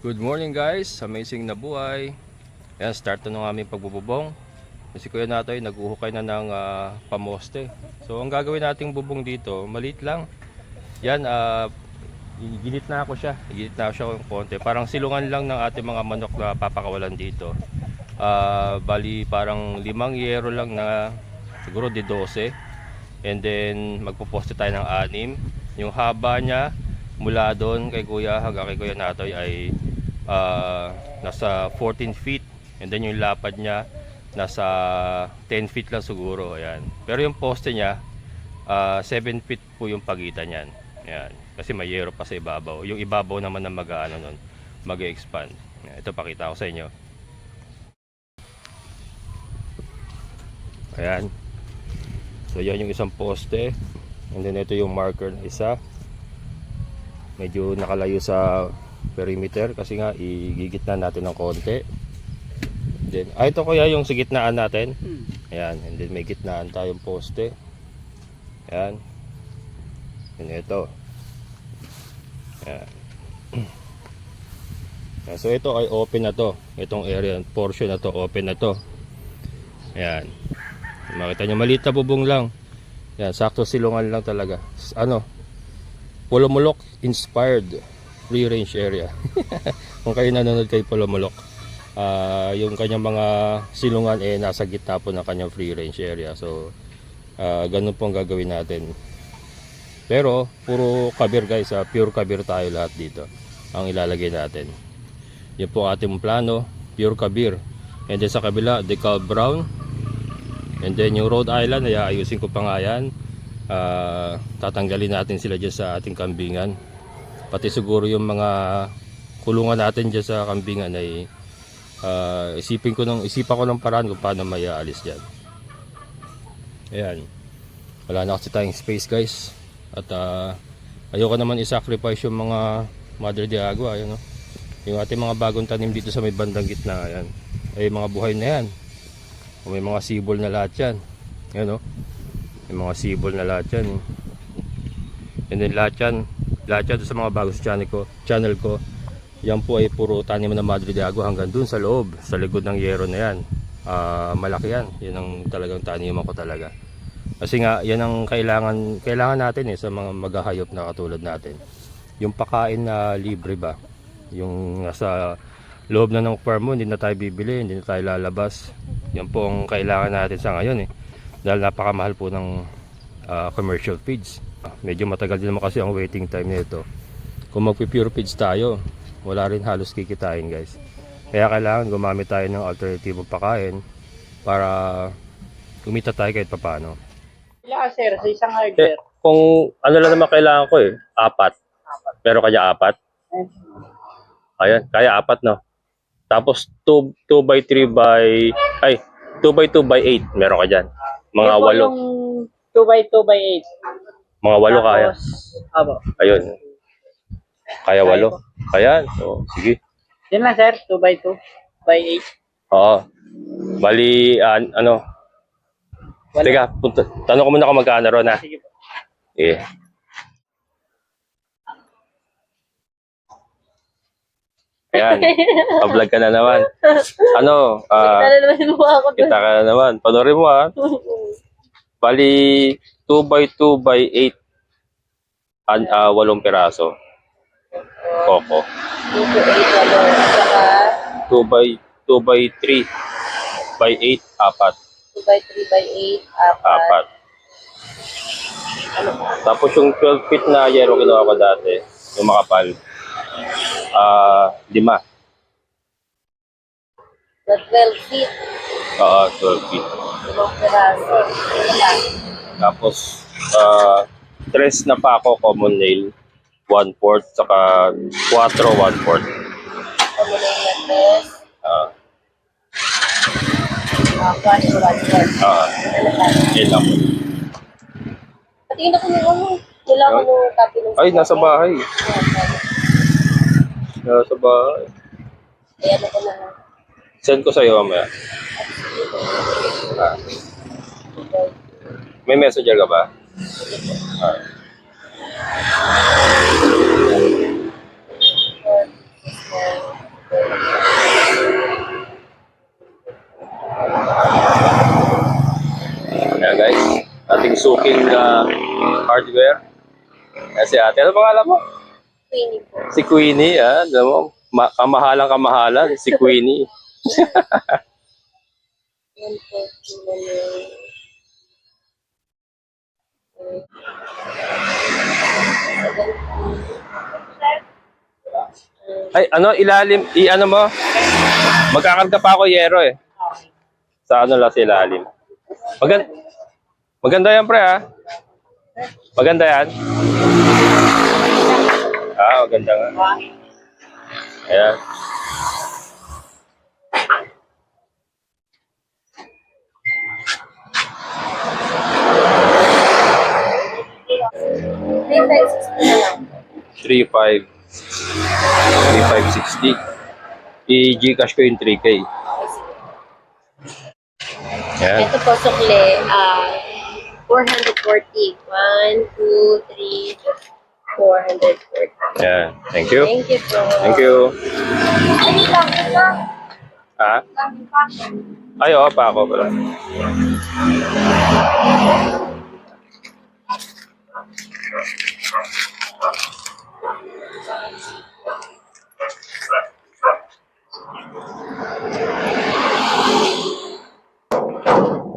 Good morning guys, amazing na buhay. Ayan, start na ng aming pagbububong. Si Kuya Natoy naghuhukay na ng ah, pamoste. So ang gagawin nating bubong dito, maliit lang. Yan, ah, ginit na ako siya. Ginit na siya ng konti. Parang silungan lang ng ating mga manok na papakawalan dito. Ah, bali parang limang yero lang na siguro di 12. And then magpoposte tayo ng anim. Yung haba niya mula doon kay Kuya hanggang kay Kuya Natoy ay ah, nasa 14 feet. And then yung lapad niya nasa 10 feet lang siguro. Ayan. Pero yung poste niya ah, 7 feet po yung pagitan niyan. Ayan. Kasi may yero pa sa ibabaw. Yung ibabaw naman na mag-ano nun, mag-expand. Ito pakita ko sa inyo. Ayan. So yan yung isang poste. And then ito yung marker na isa. Medyo nakalayo sa perimeter kasi nga igigit na natin ng konti. Then, ah, ito kuya yung sa gitnaan natin. Ayan, and then may gitnaan tayong poste. Ayan. And ito. Ayan. Ayan, So ito ay open na to. Itong area, portion na to, open na to. Ayan. Makita nyo, maliit na bubong lang. Yan, sakto silungan lang talaga. Ano? Polomolok inspired free range area. Kung kayo nanonood kay Polomolok, ah yung kanyang mga silungan eh nasa gitna po ng kanyang free range area. So, ah ganun po gagawin natin. Pero, puro kabir guys, ah, pure kabir tayo lahat dito. Ang ilalagay natin. Yan po ating plano, pure kabir. And then sa kabila, decal brown. And then yung Rhode Island, ay ayusin ko pa nga yan. Ah, tatanggalin natin sila dyan sa ating kambingan. Pati siguro yung mga kulungan natin dyan sa kambingan ay ah, isipin ko ng, isipan ko ng paraan kung paano may aalis dyan. Ayan. Wala na kasi tayong space guys. At ah, ayoko naman i-sacrifice yung mga Mother de Agua. Ayun, no? Yung ating mga bagong tanim dito sa may bandang gitna. Ayan. Ay mga buhay na yan. May mga sibol na lahat yan. Ayan o. May mga sibol na lahat yan. eh. And then lahat yan, lahat yan sa mga bagong channel ko, channel ko, yan po ay puro tanim ng Madre de Agua hanggang dun sa loob, sa likod ng yero na yan. Ah, malaki yan. Yan ang talagang taniman ko talaga. Kasi nga, yan ang kailangan, kailangan natin eh sa mga maghahayop na katulad natin. Yung pakain na libre ba? Yung nasa loob na ng farm mo, hindi na tayo bibili, hindi na tayo lalabas. Yan po ang kailangan natin sa ngayon eh. Dahil napakamahal po ng ah, commercial feeds. Ah, Medyo matagal din naman kasi ang waiting time nito. Kung magpi-pure feeds tayo, wala rin halos kikitain guys. Kaya kailangan gumamit tayo ng alternatibong pakain para kumita tayo kahit papano. Wala sir, sa isang Eh, hardware. kung ano lang naman kailangan ko eh, apat. Pero kaya apat? Ayan, kaya apat no. Tapos 2, 2 by 3 by, ay, 2 by 2 by 8, meron ka dyan. Mga Ito walo, yung 2 by 2 by 8. Mga walo kaya. Abo. Ayun. Kaya walo. Kaya, so, sige. Yan lang sir, 2 by 2 by 8. Oo. Bali, an- ano, Wala. teka, punta, tanong ko muna kung magkano ron ha. Sige po. Sige. Ayan, pa-vlog ka na naman. Ano, ah, Tala naman mo ako kita ka na naman. Panorin mo ha. Bali, 2 by 2 by 8. An, ah, walong piraso. Koko. 2 to 8 walo. Saka 2 by 2 by 3 by 8, apat. 2 by 3 by 8, apat. Ano? Tapos yung 12 feet na yero ginawa ko dati, yung makapal. Ah, lima. Sa 12 feet, Oo, 12 feet. limang piraso. Tapos, ah, tres na pa ako common nail. 1 fourth, saka 4 1 fourth. Ito mo na lates. Ah, Apat, 1 fourth. ah, yun lang. Patingin ako ng ano. Kailangan ko ng copy ng Ay, nasa bahay. Nasa bahay. Ayan ako na. Send ko sa'yo mamaya. Ah. May messenger ka ba? Alright. Ayan guys, ating suking uh, hardware. Kasi ate, ano pangalan mo? Queenie po. Si Queenie, ah, alam mo, ma- kamahalang kamahalan, si Queenie. Ay, ano, ilalim, i-ano mo? Magkakarga pa ako yero eh. Sa ano lang sa ilalim. Maganda, maganda yan pre ha. Maganda yan. Ah, maganda nga. Ayan. Three pesos po na lang. 3.5 3.560 I-Gcash ko yung 3K. Ayan. Ito po, sukle. ah 440. 1, 2, 3, 440. Ayan. Thank you. Thank you po. Thank you. Pa. Ay, oo, pa ako pala.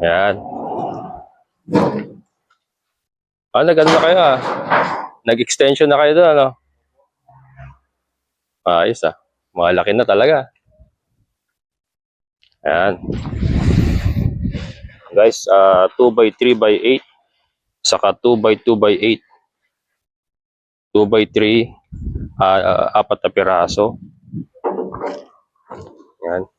Yan. Ah, nag-ano na kayo ah. Nag-extension na kayo doon, ano? Ayos ah. Malaki na talaga. Ayan. Guys, uh, 2 by 3 by 8 saka 2 by 2 by 8 2 by 3 uh, uh, apat na piraso. Ayan.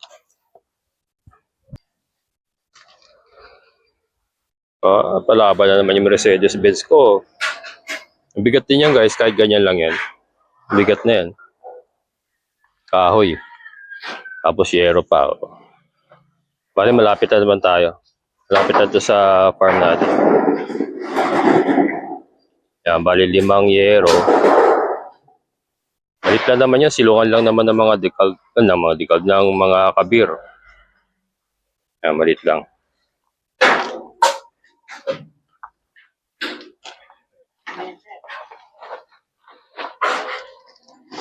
Ah, palaban na naman yung Mercedes Benz ko. Bigat din yan guys, kahit ganyan lang yan. Bigat na yan. Kahoy. Tapos yero pa. oh. Bali, malapit na naman tayo. Malapit na sa farm natin. Yan, bali limang yero. Malit lang naman yan, silungan lang naman ng mga dekal, ng mga dekal, ng mga kabir. Yan, malit lang.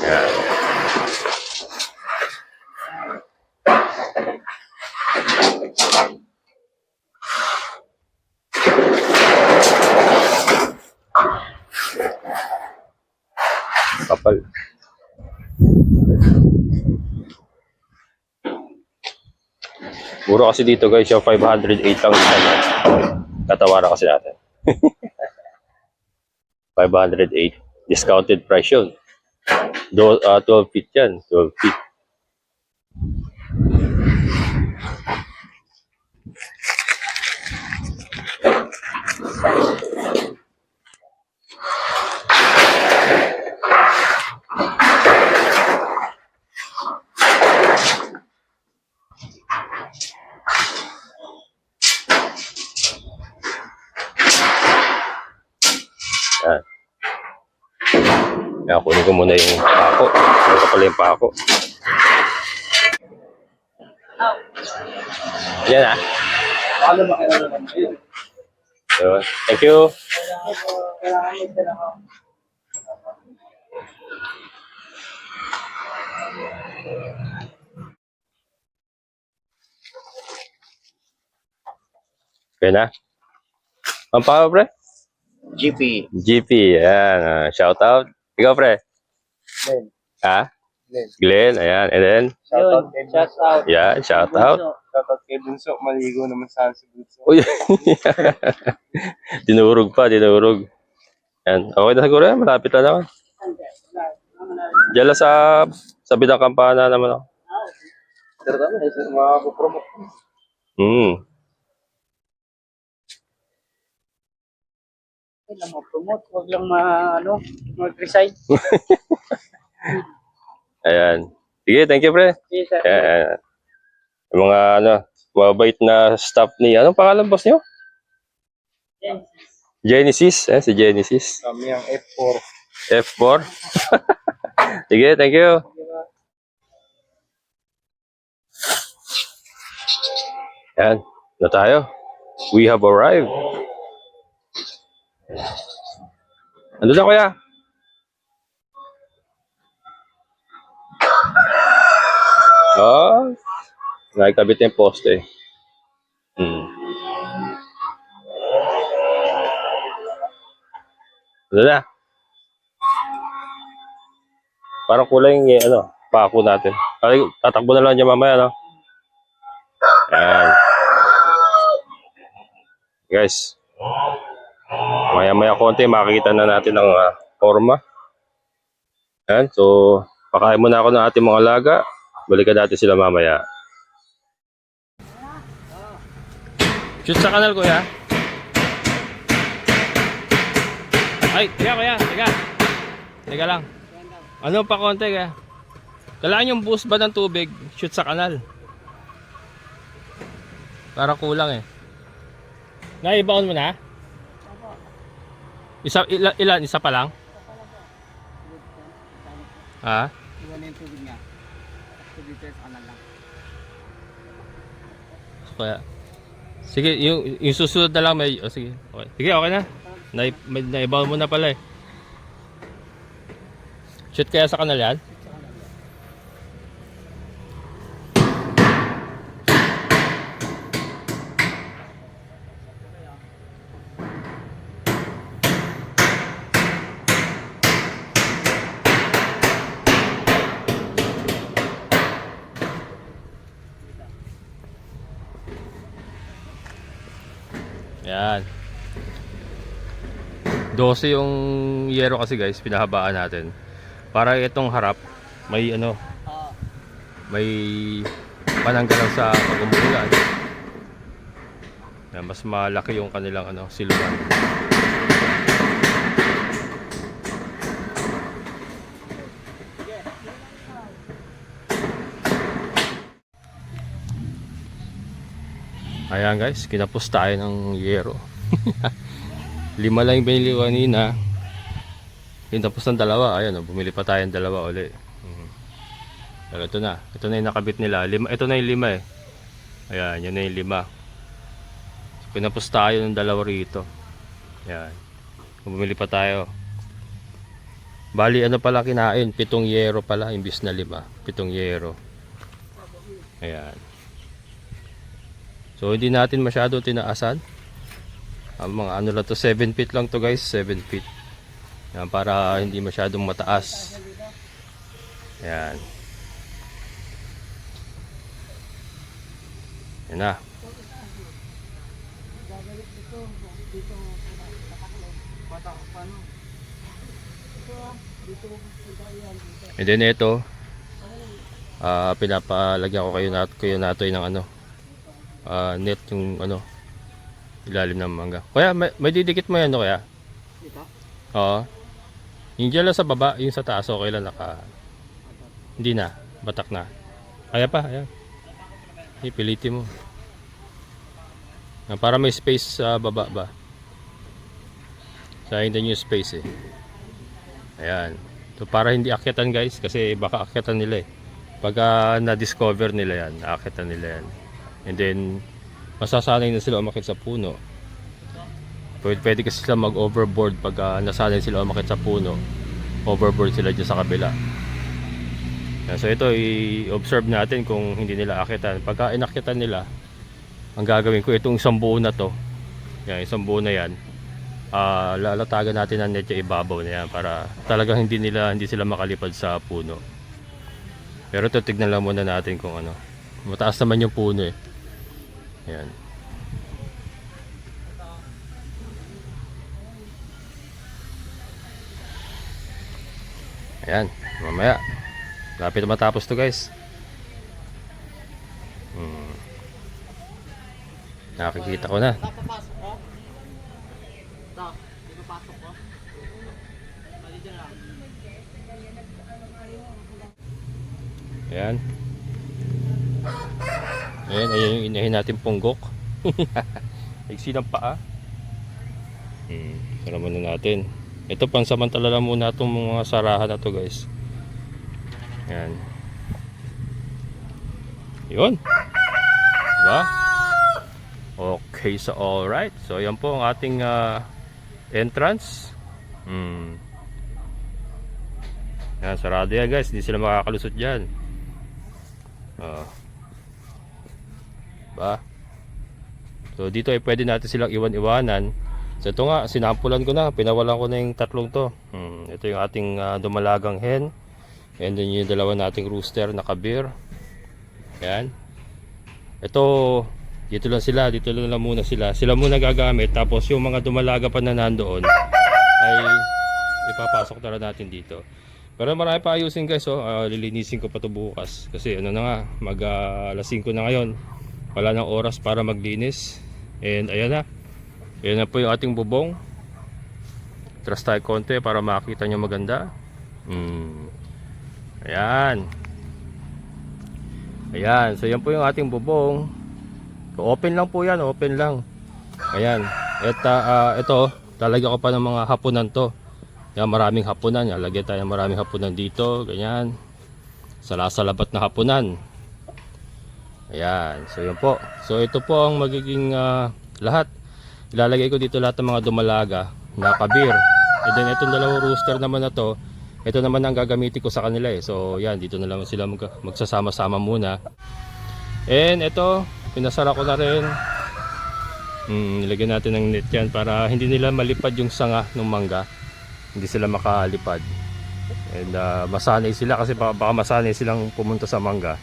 Kapal. Muro kasi dito guys, yung 508 lang isa na. Katawaran kasi natin. 508. Discounted price yun. Do, ah, 12 feet yan. 12 feet. Yan. Kaya kunin ko muna yung pako. Ito pala yung pako. Yan ah. Yun. Thank you. Okay na? Ang pako, pre? GP. GP, yan. ah, shout out. Ikaw, pre? Glenn. Ha? Glenn. Glenn, ayan. And then, Shout out. Shout out. yeah, shout out. Shout out kay Bunso. Maligo naman sana si Bunso. Uy, dinurog pa, dinurog. Yan. Okay na siguro yan. Malapit na naman. Diyan lang sa sa bidang kampana naman ako. Pero tama, makapromote. Hmm. Huwag lang ma-promote. Huwag lang ma, ano, mag-resign. Ayan. Sige, thank you, pre. Yes, sir. Ayan. Yung mga, ano, mabait na staff ni, anong pangalan boss niyo? Yes. Genesis. Eh, si Genesis. Kami ang F4. F4. Sige, thank you. Yan. Na tayo. We have arrived. Ano na kuya? Ah, nakikabit na yung poste. Hmm. Ano na? Parang kulang yung ano, pako natin. Ay, tatakbo na lang dyan mamaya, no? Yan. Guys. Maya-maya konti, makikita na natin ang ah, forma. Yan, so, pakain muna ako ng ating mga alaga. Balikan natin sila mamaya. Shoot sa kanal, kuya. Ay, kuya, kuya, teka. Teka lang. Ano pa konti, kuya? Kailangan yung boost ba ng tubig? Shoot sa kanal. Para kulang eh. Naibaon mo na? Isa, ilan, ilan? Isa pa lang? Ha? Iwan na yung tubig niya. Tubig tayo sa kanan lang. Kaya, sige, yung, yung susunod na lang may, oh, sige, okay. Sige, okay na. Nai, may, naibaw mo na pala eh. Shoot kaya sa kanal yan? Yan. 12 yung yero kasi guys, pinahabaan natin. Para itong harap, may ano, may pananggalang sa pag-umulan. Mas malaki yung kanilang ano, siluman. Ayan guys, kinapos tayo ng yero. Lima lang yung binili ko kanina. Kinapos ng dalawa. Ayan, oh, bumili pa tayo ng dalawa uli. Mhm. Pero ito na. Ito na yung nakabit nila. Lima, ito na yung lima eh. Ayan, yun na yung lima. So, kinapos tayo ng dalawa rito. Ayan. Bumili pa tayo. Bali, ano pala kinain? Pitong yero pala, imbis na lima. Pitong yero. Ayan. So, hindi natin masyado tinaasan. Ang mga ano lang to, 7 feet lang to guys, 7 feet. Yan, para hindi masyadong mataas. Yan. Yan na. And then ito, ah pinapalagyan ko kayo nat kayo nato ng ano, ah, net yung ano, ilalim ng mangga. Kaya may, may didikit mo yan no kaya? Dito? Oo. Yung dyan lang sa baba, yung sa taas, okay lang naka... Hindi na, batak na. Kaya pa, ayan. Ipilitin mo. Ah, Para may space sa baba ba. Sayang din yung space eh. Ayan. So para hindi akyatan guys, kasi baka akyatan nila eh. Pagka na-discover nila yan, aakyatan nila yan. And then, masasanay na sila umakit sa puno. Pwede, pwede kasi sila mag-overboard pag ah, nasanay sila umakit sa puno. Overboard sila dyan sa kabila. So ito, i-observe natin kung hindi nila akitan. Pagka inakyatan nila, ang gagawin ko, itong isang buo na to, yan, isang buo na yan, ah lalatagan natin ang net ibabaw na yan para talagang hindi nila hindi sila makalipad sa puno. Pero ito, tignan lang muna natin kung ano. Mataas naman yung puno eh. Yan. Ayan, mamaya. Lapit matapos to guys. Hmm. Nakikita ko na. Papapasok ko. Ito. Ipapasok ko. Mali dyan lang. Ayan. Ayan, ayan yung inahin natin punggok. Iksi ng paa. Hmm, tara muna natin. Ito pansamantala lang muna itong mga sarahan na to guys. Ayan. Yun. Diba? Okay, so alright. So yan po ang ating ah, entrance. Hmm. Yan, sarado yan guys. Hindi sila makakalusot dyan. Ah. Ba? So dito ay pwede natin silang iwan-iwanan. So ito nga, sinampulan ko na. Pinawalan ko na yung tatlong to. Hmm. Ito yung ating ah, dumalagang hen. And then yung dalawa nating rooster na kabir. Yan. Ito, dito lang sila, dito lang, lang muna sila. Sila muna gagamit, tapos yung mga dumalaga pa na nandoon ay ipapasok na natin dito. Pero marami pa ayusin guys, oh. Ah, lilinisin ko pa to bukas. Kasi ano na nga, mag ah, alas 5 na ngayon. Wala nang oras para maglinis. And ayan na. Ayan na po yung ating bubong. Trust tayo konti para makita nyo maganda. Hmm. Ayan. Ayan, so yan po yung ating bubong. So, open lang po yan, open lang. Ayan. At ah, ito, talagyan ko pa ng mga hapunan to. Yan, maraming hapunan. Yan, lagyan tayo ng maraming hapunan dito. Ganyan. Salasalabat na hapunan. Ayan. So, yun po. So, ito po ang magiging ah, lahat. Ilalagay ko dito lahat ng mga dumalaga na kabir. And then, itong dalawang rooster naman na to, ito naman ang gagamitin ko sa kanila eh. So, yan. Dito na lang sila mag- magsasama-sama muna. And ito, pinasara ko na rin. Hmm, nilagyan natin ng net yan para hindi nila malipad yung sanga ng mangga. Hindi sila makalipad. And uh, masanay sila kasi baka, baka masanay silang pumunta sa mangga.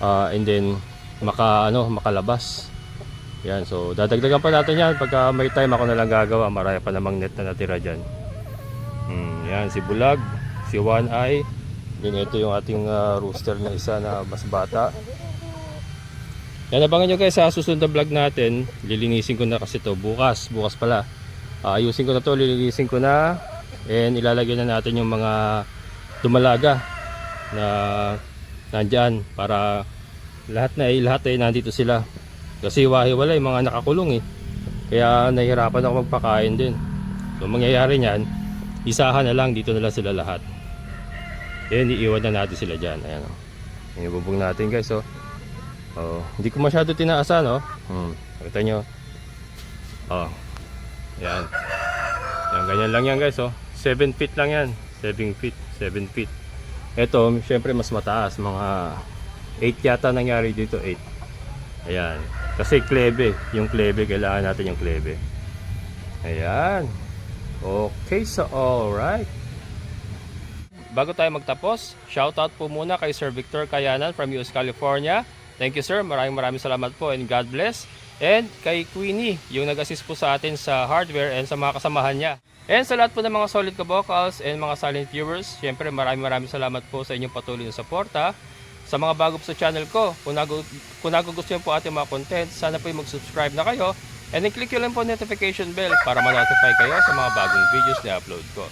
Ah, and then maka ano, makalabas. Yan, so dadagdagan pa natin yan pagka may time ako na lang gagawa. Maraya pa namang net na natira diyan. Hmm, yan si Bulag, si One Eye. Then ito yung ating ah, rooster na isa na mas bata. Yan, abangan nyo guys sa susunod na vlog natin. Lilinisin ko na kasi to bukas. Bukas pala. Ah, ayusin ko na to, lilinisin ko na. And ilalagay na natin yung mga dumalaga na nandyan para lahat na eh, lahat ay nandito sila. Kasi wahi-wala yung mga nakakulong eh. Kaya nahihirapan ako magpakain din. So mangyayari niyan, isahan na lang dito na lang sila lahat. Yan, iiwan na natin sila dyan. Ayan o. Bubong natin guys oh. Oh, hindi ko masyado tinaasan, no? Hmm. Kita nyo. Oh. Yan. Yan, ganyan lang yan, guys, oh. 7 feet lang yan. 7 feet, 7 feet. Ito, syempre mas mataas. Mga 8 yata nangyari dito, 8. Ayan. Kasi klebe. Yung klebe, kailangan natin yung klebe. Ayan. Okay, so alright. Bago tayo magtapos, shoutout po muna kay Sir Victor Kayanan from US California. Thank you sir, maraming maraming salamat po and God bless. And kay Queenie, yung nag-assist po sa atin sa hardware and sa mga kasamahan niya. And sa lahat po ng mga solid ka-vocals and mga silent viewers, syempre maraming maraming salamat po sa inyong patuloy na suporta. Sa mga bago po sa channel ko, kung, nagu kung nagugustuhan po ating mga content, sana po mag-subscribe na kayo. And then click nyo lang po notification bell para ma-notify kayo sa mga bagong videos na upload ko.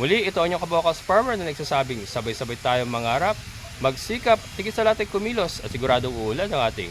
Muli, ito ang inyong kabocals farmer na nagsasabing sabay-sabay tayong mangarap, magsikap, tigit sa ay kumilos at siguradong uulan ang ating